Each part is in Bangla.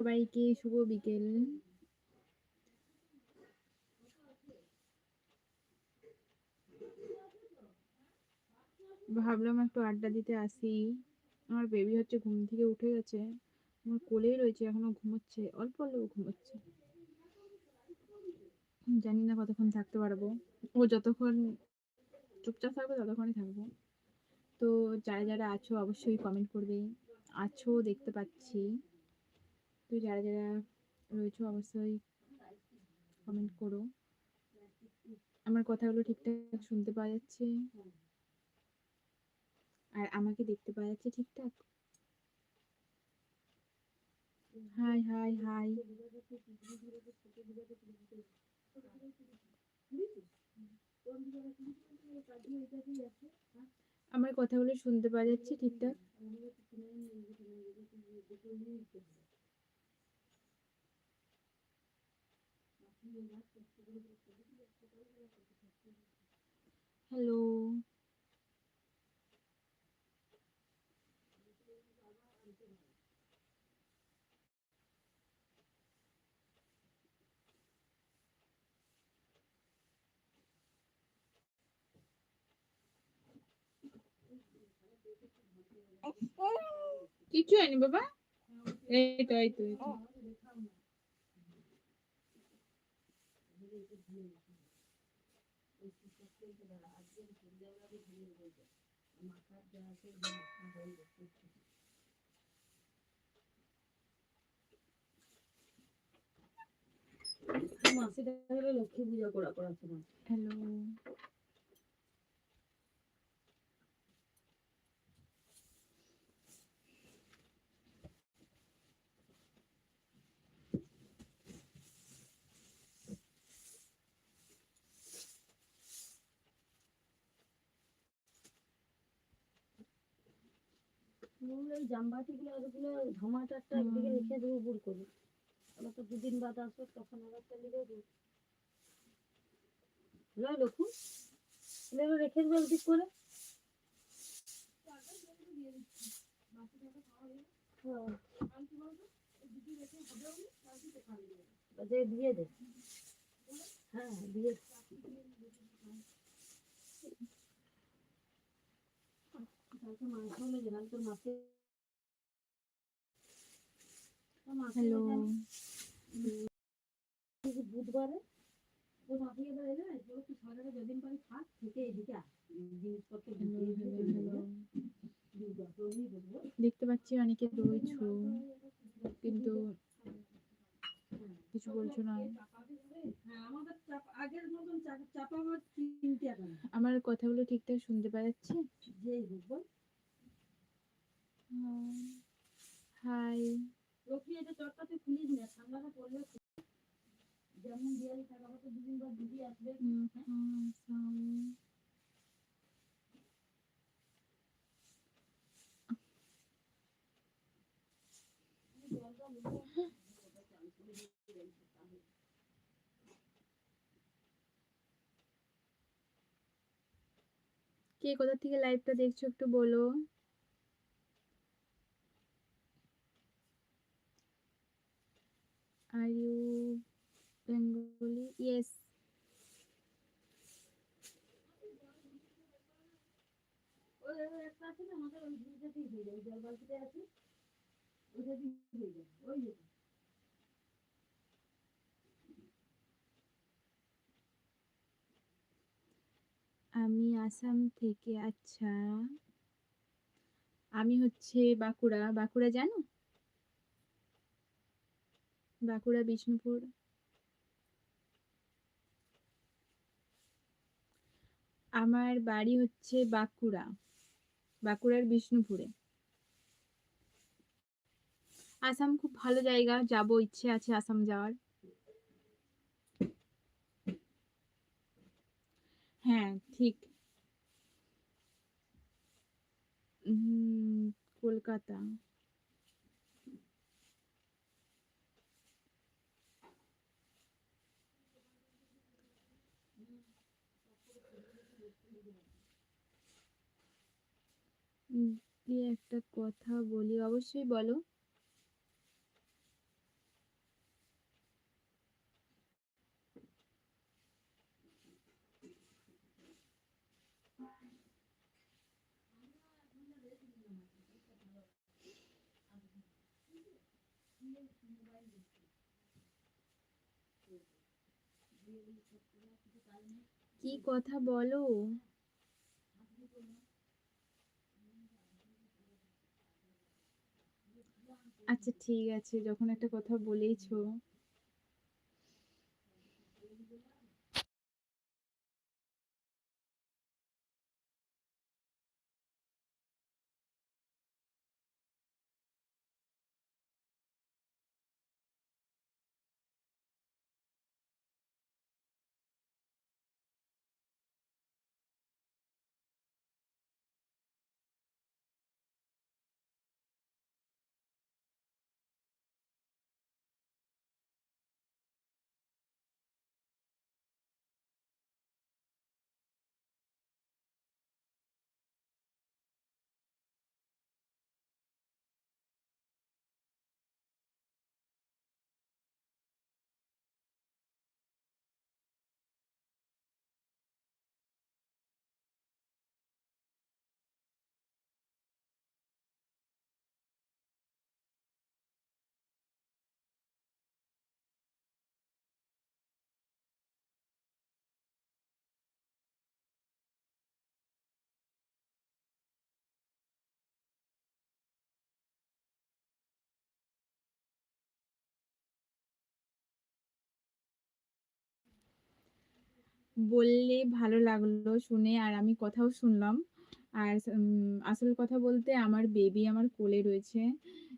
সবাইকে শুভ বিকেল? ভাবলাম একটু আড্ডা দিতে আসি। আমার বেবি হচ্ছে ঘুম থেকে উঠে গেছে। আমার কোলেই রয়েছে, এখনও ঘুমোচ্ছে, অল্প অল্প ঘুমোচ্ছে। জানি না কতক্ষণ থাকতে পারব। ও যতক্ষণ চুপচাপ থাকবে, ততক্ষণই থাকব। তো যারা যারা আছো, অবশ্যই কমেন্ট করবে। আছো, দেখতে পাচ্ছি। তো যারা যারা রয়েছে অবশ্যই কমেন্ট করো। আমার কথাগুলো ঠিকঠাক শুনতে পাওয়া যাচ্ছে। আর আমাকে দেখতে পাওয়া যাচ্ছে ঠিকঠাক? হাই হাই হাই আমার কথাগুলো শুনতে পাওয়া যাচ্ছে ঠিকঠাক? হ্যালো কিছু হয়নি বাবা এই তো এই তো এই তো মাসি দেখা গেলে লক্ষ্মী পূজা করা করা সময় হ্যালো ওই জামবাটি গুলো ওগুলো ধামাটাটা একদিকে রেখে দেবো বুড় করে। আবার তো দুদিন বাদ আসবে তখন আবার চালিয়ে দেবো। লয় লক্ষ্য এগুলো রেখে দেবো একদিক করে। হ্যাঁ। দিয়ে দে। হ্যাঁ দিয়ে দে। কালকে মাংস হলে গেলাম তোর মাসে হ্যালো বুধবারে যেদিন পারি থাক এদিকে দেখতে পাচ্ছি অনেকে রয়েছো কিন্তু কিছু বলছো না আমার কথাগুলো ঠিকঠাক শুনতে বল হাই। লক্ষ্মী এটা চটটা তুই খুলিস না পড়লে যেমন দিয়ালি থাকা দুদিন বা দিদি আসবে। কে কোথা থেকে লাইভটা দেখছ একটু বলো? আর ইউ বেঙ্গলি ইয়েস ওই একটা আছে না আমাদের ওই ওই যে আমি আসাম থেকে আচ্ছা। আমি হচ্ছে বাঁকুড়া। বাঁকুড়া জানো? বাঁকুড়া, বিষ্ণুপুর। আমার বাড়ি হচ্ছে বাঁকুড়া। বাঁকুড়ার বিষ্ণুপুরে। আসাম খুব ভালো জায়গা। যাব, ইচ্ছে আছে আসাম যাওয়ার। হ্যাঁ ঠিক উম, কলকাতা। একটা কথা বলি। অবশ্যই বলো। কি কথা বলো? আচ্ছা ঠিক আছে যখন একটা কথা বলেইছো। বললে ভালো লাগল শুনে আর আমি কথাও শুনলাম। আর আসল কথা বলতে আমার বেবি আমার কোলে রয়েছে।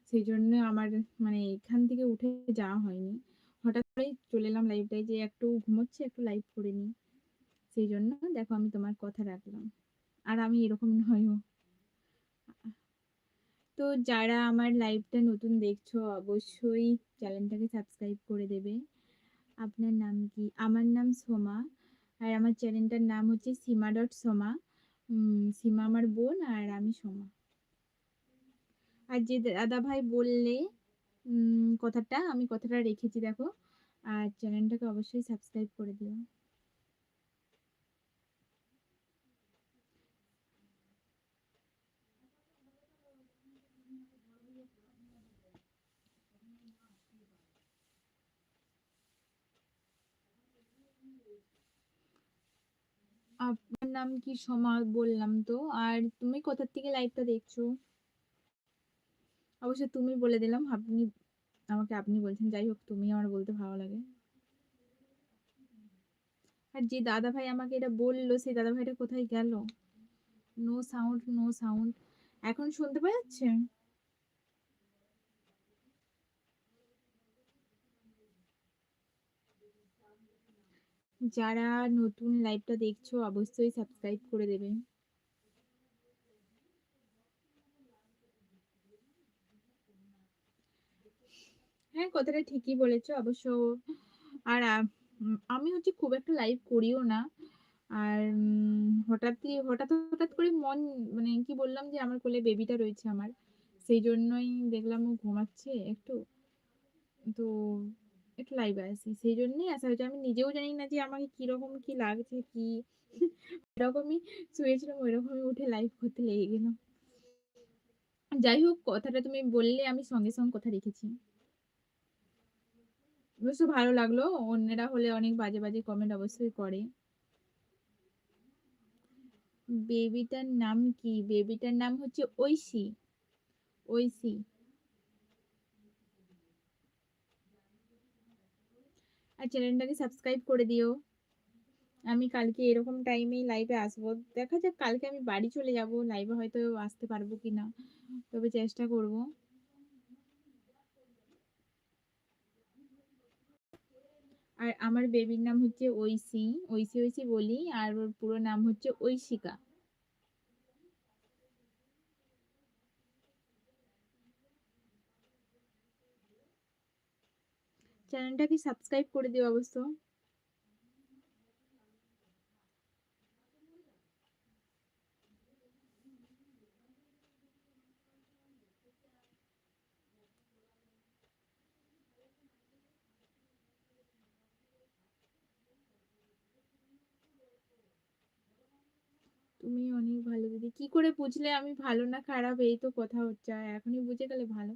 সেই জন্য আমার মানে এখান থেকে উঠে যাওয়া হয়নি। হঠাৎ করেই চলে এলাম লাইভটায় যে একটু ঘুমোচ্ছে, একটু লাইভ করে নিই। সেই জন্য দেখো আমি তোমার কথা রাখলাম। আর আমি এরকম নয়ও। তো যারা আমার লাইভটা নতুন দেখছ অবশ্যই চ্যানেলটাকে সাবস্ক্রাইব করে দেবে। আপনার নাম কি? আমার নাম সোমা। আর আমার চ্যানেলটার নাম হচ্ছে সীমা ডট সোমা। সীমা আমার বোন আর আমি সোমা। আর যে দাদা ভাই বললে কথাটা, আমি কথাটা রেখেছি, দেখো। আর চ্যানেলটাকে অবশ্যই সাবস্ক্রাইব করে দিও। আপনার নাম কি সোমা বললাম তো। আর তুমি কোথা থেকে লাইভটা দেখছ? অবশ্যই তুমি বলে দিলাম। আপনি আমাকে আপনি বলছেন। যাই হোক তুমি আমার বলতে ভালো লাগে। আর যে দাদা ভাই আমাকে এটা বলল সেই দাদা ভাইটা কোথায় গেল? No sound, no sound. এখন শুনতে পাওয়া যাচ্ছে? যারা নতুন লাইভটা দেখছ অবশ্যই সাবস্ক্রাইব করে দেবে। হ্যাঁ, কথাটা ঠিকই বলেছ অবশ্য। আর আমি হচ্ছে খুব একটা লাইভ করিও না। আর হঠাৎই হঠাৎ, হঠাৎ করে মন মানে কি বললাম যে আমার কোলে বেবিটা রয়েছে আমার। সেই জন্যই দেখলাম ও ঘুমাচ্ছে একটু। তো একটু লাইভে আসি। সেইজন্যই আসা হয়েছে। আমি নিজেও জানি না যে আমাকে কীরকম কি লাগছে কি এরকমই শুয়েছিলাম ওইরকমই উঠে লাইভ করতে লেগে গেলাম। যাই হোক কথাটা তুমি বললে আমি সঙ্গে, সঙ্গে কথা রেখেছি। অবশ্য ভালো লাগল। অন্যেরা হলে অনেক বাজে, বাজে কমেন্ট অবশ্যই করে। বেবিটার নাম কি? বেবিটার নাম হচ্ছে ঐশী। ঐশী। আর চ্যানেলটাকে সাবস্ক্রাইব করে দিও। আমি কালকে এরকম টাইমেই লাইভে আসব। দেখা যাক কালকে আমি বাড়ি চলে যাব। লাইভে হয়তো আসতে পারব কিনা। তবে চেষ্টা করব। আর আমার বেবির নাম হচ্ছে ঐশী। ঐশী, ঐশী বলি। আর ওর পুরো নাম হচ্ছে ঐশিকা। চ্যানেলটাকে সাবস্ক্রাইব করে দিও অবশ্য। তুমি অনেক ভালো দিদি। কি করে বুঝলে আমি ভালো না খারাপ? এই তো কথা হচ্ছে। আর এখনই বুঝে গেলে ভালো।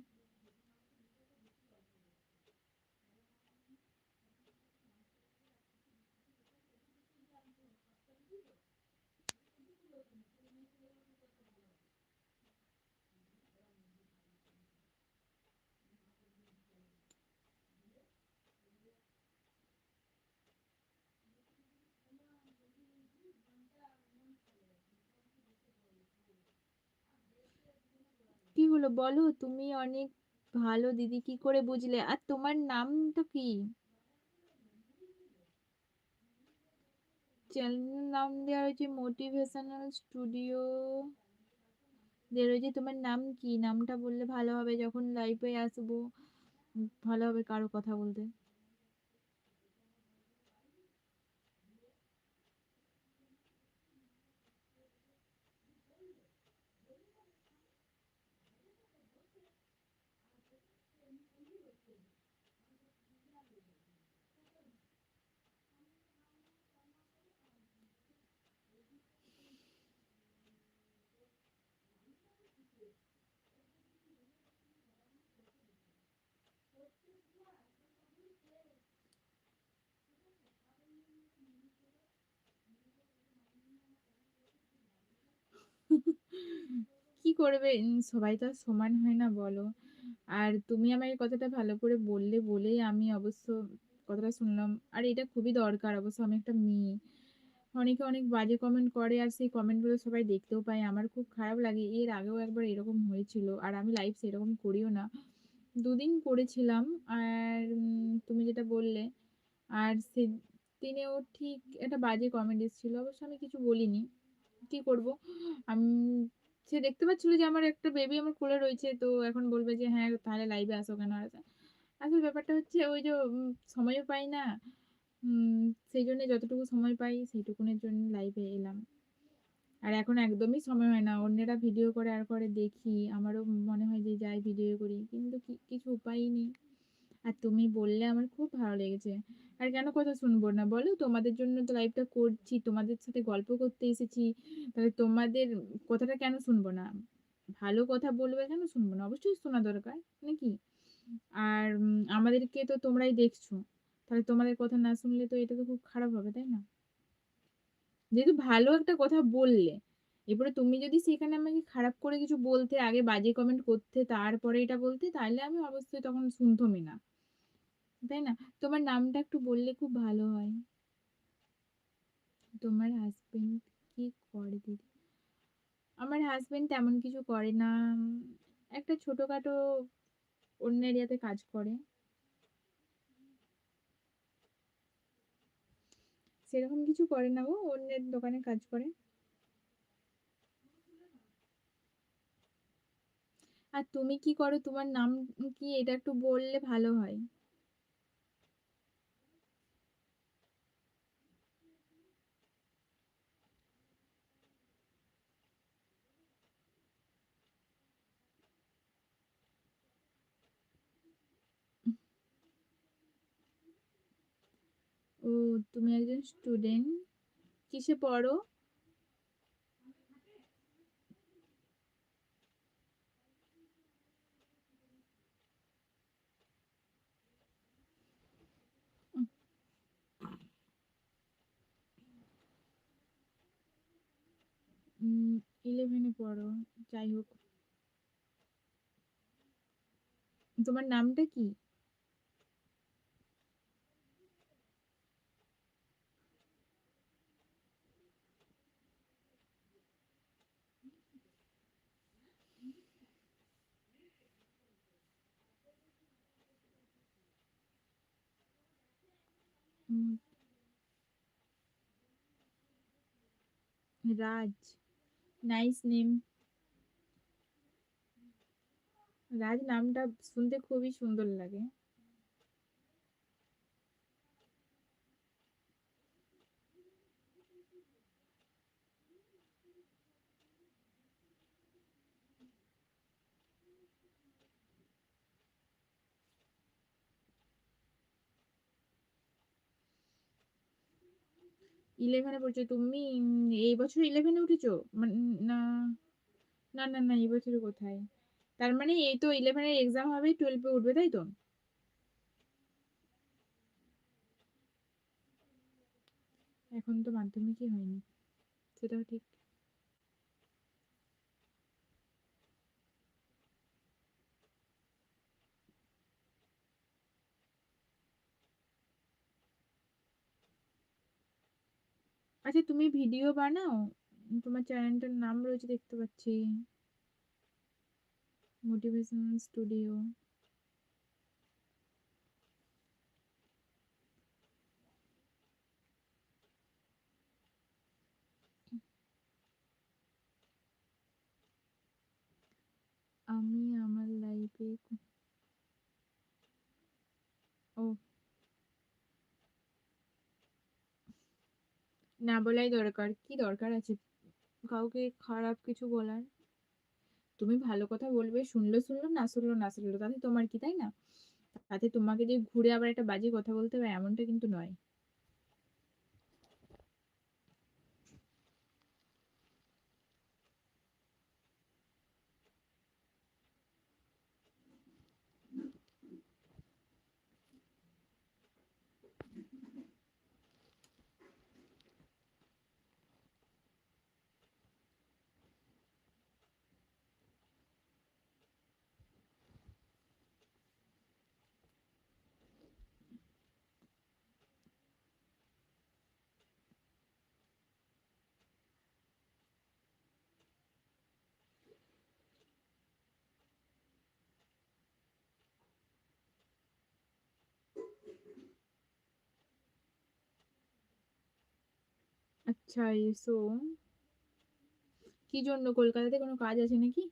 হলো? বলো, তুমি অনেক ভালো দিদি, কি করে বুঝলে? আর তোমার নামটা কি? চ্যানেল নাম দেওয়া হয়েছে মোটিভেশনাল স্টুডিও দেওয়া রয়েছে, তোমার নাম কি? নামটা বললে ভালো হবে, যখন লাইভে আসব। ভালো হবে কারও কথা বলতে। কি করবে? সবাই তো আর সমান হয় না, বলো। আর তুমি আমাকে কথাটা ভালো করে বললে বলেই আমি অবশ্য কথাটা শুনলাম। আর এটা খুবই দরকার, অবশ্য আমি একটা মেয়ে। অনেকে অনেক বাজে কমেন্ট করে আর সেই কমেন্টগুলো সবাই দেখতেও পায়। আমার খুব খারাপ লাগে। এর আগেও একবার এরকম হয়েছিল আর আমি লাইভ সেরকম করিও না। দুদিন করেছিলাম আর তুমি যেটা বললে, আর সে দিনেও ঠিক একটা বাজে কমেন্ট এসেছিল। অবশ্য আমি কিছু বলিনি। কি করব? আমি, সে দেখতে পাচ্ছিল যে আমার একটা বেবি আমার কোলে রয়েছে, তো এখন বলবে যে হ্যাঁ তাহলে লাইভে আসো কেন? আসলে ব্যাপারটা হচ্ছে ওই যে সময়ও পাই না। সেই জন্য যতটুকু সময় পাই, সেইটুকুনের জন্য লাইভে এলাম। আর এখন একদমই সময় হয় না। অন্যেরা ভিডিও করে আর করে দেখি। আমারও মনে হয় যে, যাই ভিডিও করি। কিন্তু কিছু উপায়ই নেই। আর তুমি বললে আমার খুব ভালো লেগেছে। আর কেন কথা শুনব না? বলো, তোমাদের জন্য তো লাইভটা করছি, তোমাদের সাথে গল্প করতে এসেছি। তাহলে তোমাদের কথাটা কেন শুনব না? ভালো কথা বলবে কেন শুনব না? অবশ্যই শোনা দরকার, নাকি? আর আমাদেরকে তো তোমরাই দেখছ। তাহলে তোমাদের কথা না শুনলে তো এটা তো খুব খারাপ হবে, তাই না? যেহেতু ভালো একটা কথা বললে এরপরে তুমি যদি সেখানে আমাকে খারাপ করে কিছু বলতে, আগে বাজে কমেন্ট করতে, তারপরে এটা বলতে, তাহলে আমি অবশ্যই তখন শুনতামই না। তাই না? তোমার নামটা একটু বললে খুব ভালো হয়। তোমার হাজবেন্ড কি করে দিদি? আমার হাজবেন্ড তেমন কিছু করে না। একটা ছোটখাটো অন্য এরিয়াতে কাজ করে। সেরকম কিছু করে না ও অন্যের দোকানে কাজ করে। আর তুমি কি করো? তোমার নাম কি? এটা একটু বললে ভালো হয়। ও তুমি একজন স্টুডেন্ট কিসে পড়ো? ইলেভেনে পড়ো যাই হোক। তোমার নামটা কি উম, রাজ নাইস নেম রাজ নামটা শুনতে খুবই সুন্দর লাগে। ইলেভেনে পড়ছো? তুমি এই বছর ইলেভেনে উঠেছো? মানে না না না না, এই বছর কোথায়? তার মানে এই তো ইলেভেনের এক্সাম হবে টুয়েলভে উঠবে, তাই তো? এখন তো মাধ্যমিকই হয়নি। সেটাও ঠিক। আচ্ছা তুমি ভিডিও বানাও। তোমার চ্যানেলটার নাম রয়েছে দেখতে পাচ্ছি। মোটিভেশনাল স্টুডিও আমি আমার লাইফে ও। না বলাই দরকার। কি দরকার আছে? কাউকে খারাপ কিছু বলার? তুমি ভালো কথা বলবে, শুনলো শুনলো, না শুনলো না শুনলো। তাতে তোমার কি, তাই না? তাতে তোমাকে যে ঘুরে আবার একটা বাজে কথা বলতে হবে এমনটা কিন্তু নয়। আচ্ছা এসো কি জন্য কলকাতাতে কোনো কাজ আছে নাকি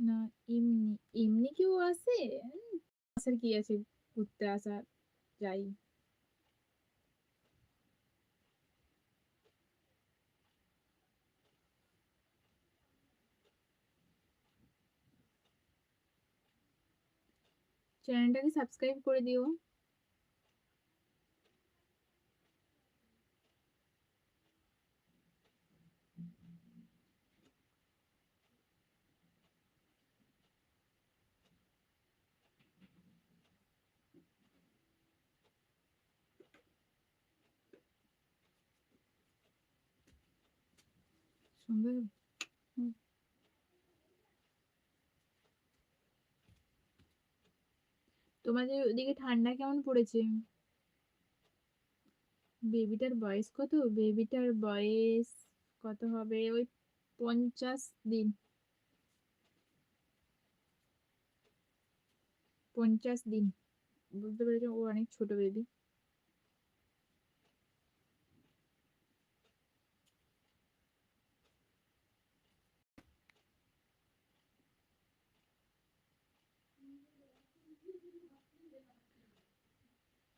না এমনি এমনি কেউ আছে আসার কি আছে ঘুরতে আসা যাই চ্যানেলটাকে সাবস্ক্রাইব করে দিও। তোমাদের ওদিকে ঠান্ডা কেমন পড়েছে? বেবিটার বয়স কত? বেবিটার বয়স কত হবে? ওই পঞ্চাশ দিন। পঞ্চাশ দিন। বুঝতে পেরেছ? ও অনেক ছোট বেবি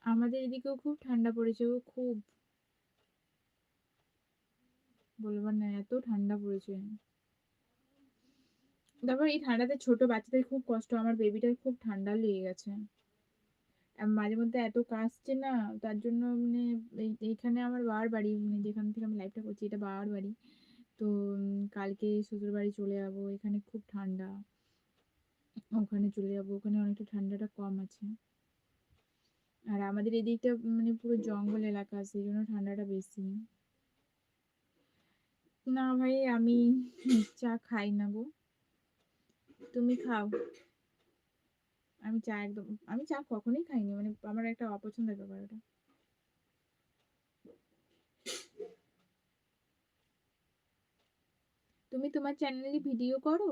আমাদের এদিকেও খুব ঠান্ডা পড়েছে ও খুব। বলবার না, এত ঠান্ডা পড়েছে। তারপর এই ঠান্ডাতে ছোট বাচ্চাদের খুব কষ্ট, আমার বেবিটার খুব ঠান্ডা লেগে গেছে। মাঝে মধ্যে এত কাশছে না, তার জন্য মানে এই- এইখানে আমার বাবার বাড়ি মানে যেখান থেকে আমি লাইফটা করছি, এটা বাবার বাড়ি। তো কালকে শ্বশুর বাড়ি চলে যাব, এখানে খুব ঠান্ডা। ওখানে চলে যাব, ওখানে অনেকটা ঠান্ডাটা কম আছে। আর আমাদের এদিকটা মানে পুরো জঙ্গল এলাকা সেই জন্য ঠান্ডাটা বেশি। না ভাই, আমি চা খাই না গো। তুমি খাও। আমি চা একদম, আমি চা কখনোই খাইনি মানে আমার একটা অপছন্দের ব্যাপার ওটা। তুমি তোমার চ্যানেলে ভিডিও করো?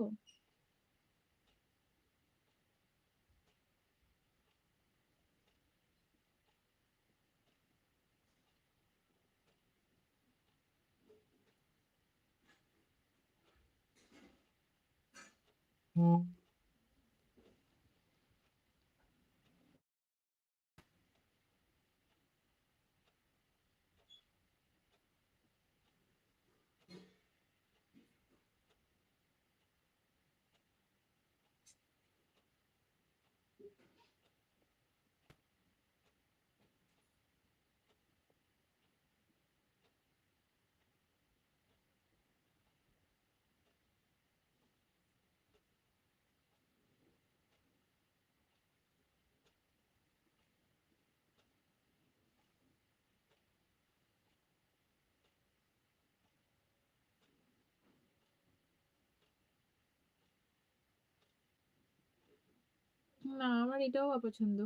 Mm-hmm. না আমার এটাও অপছন্দ।